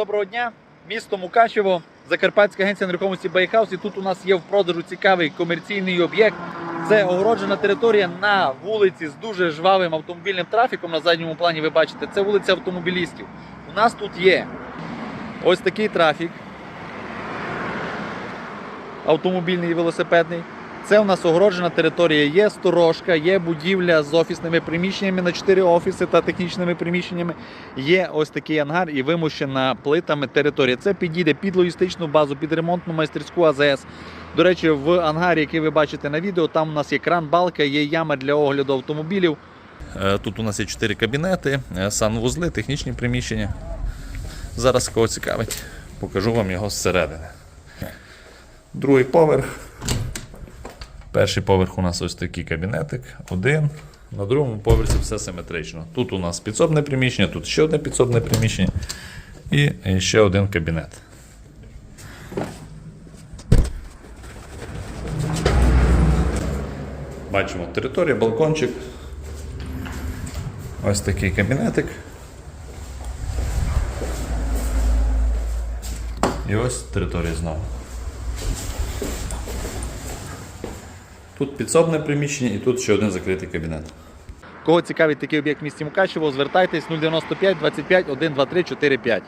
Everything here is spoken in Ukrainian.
Доброго дня, місто Мукачево, Закарпатська агенція нерухомості Байхаус. І тут у нас є в продажу цікавий комерційний об'єкт. Це огороджена територія на вулиці з дуже жвавим автомобільним трафіком. На задньому плані ви бачите, це вулиця автомобілістів. У нас тут є ось такий трафік. Автомобільний і велосипедний. Це у нас огороджена територія. Є сторожка, є будівля з офісними приміщеннями на 4 офіси та технічними приміщеннями. Є ось такий ангар і вимощена плитами територія. Це підійде під логістичну базу, під ремонтну майстерську АЗС. До речі, в ангарі, який ви бачите на відео, там у нас є кран, балка, є яма для огляду автомобілів. Е, Тут у нас є 4 кабінети, е, санвузли, технічні приміщення. Зараз кого цікавить, покажу вам його зсередини. Другий поверх. Перший поверх у нас ось такий кабінетик, один. На другому поверсі все симетрично. Тут у нас підсобне приміщення, тут ще одне підсобне приміщення і ще один кабінет. Бачимо територія, балкончик. Ось такий кабінетик. І ось територія знову. Тут підсобне приміщення і тут ще один закритий кабінет. Кого цікавить такий об'єкт в місті Мукачево, звертайтесь 095 25 123 45.